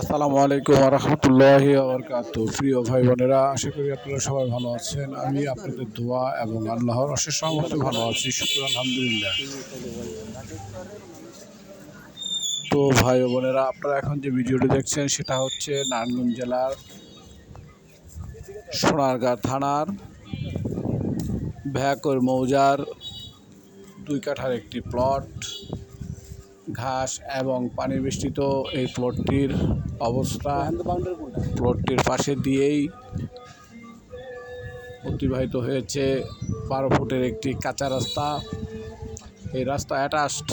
আসসালামু আলাইকুম রহমতুল্লাহি আবরকাত প্রিয় ভাই বোনেরা আশা করি আপনারা সবাই ভালো আছেন। আমি আপনাদের দোয়া এবং আল্লাহর অশেষ সহমতে ভালো আছি। শুক্র, আলহামদুলিল্লাহ। তো ভাই বোনেরা আপনারা এখন যে ভিডিওটি দেখছেন, সেটা হচ্ছে নারায়ণগঞ্জ জেলার সোনারগাঁ থানার ভ্যাকর মৌজার দুই কাঠার একটি প্লট ঘাস এবং পানি বেষ্টিত এই প্লটটির অবস্থা। প্লটটির পাশে দিয়েই অতিবাহিত হয়েছে বারো ফুটের একটি কাঁচা রাস্তা। এই রাস্তা অ্যাটাচড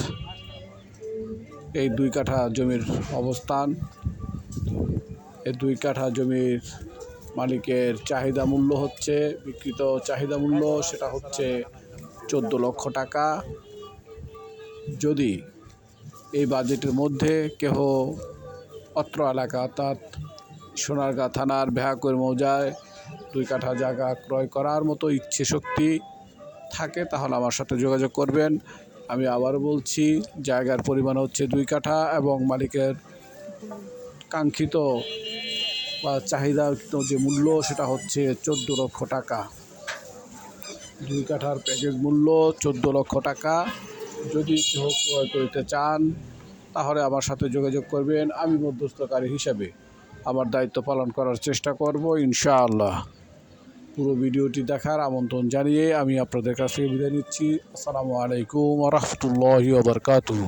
এই দুই কাঠা জমির অবস্থান। এই দুই কাঠা জমির মালিকের চাহিদা মূল্য হচ্ছে বিকৃত চাহিদা মূল্য, সেটা হচ্ছে চোদ্দ লক্ষ টাকা। যদি এই বাজেটের মধ্যে কেহ অত্র এলাকা অর্থাৎ সোনারগাঁ থানার ভ্যাকুর মৌজায় দুই কাঠা জায়গা ক্রয় করার মতো ইচ্ছে শক্তি থাকে, তাহলে আমার সাথে যোগাযোগ করবেন। আমি আবার বলছি, জায়গার পরিমাণ হচ্ছে দুই কাঠা এবং মালিকের কাঙ্ক্ষিত বা চাহিদাকৃত যে মূল্য, সেটা হচ্ছে চোদ্দ লক্ষ টাকা। দুই কাঠার প্যাকেজ মূল্য চোদ্দ লক্ষ টাকা। যদি কেউ ক্রয় করতে চান, তাহলে আমার সাথে যোগাযোগ করবেন। আমি মধ্যস্থকারী হিসাবে আমার দায়িত্ব পালন করার চেষ্টা করব, ইনশাআল্লাহ। পুরো ভিডিওটি দেখার আমন্ত্রণ জানিয়ে আমি আপনাদের কাছে বিদায় নিচ্ছি। আসসালামু আলাইকুম রহমতুল্লাহ ওবরকাতুহ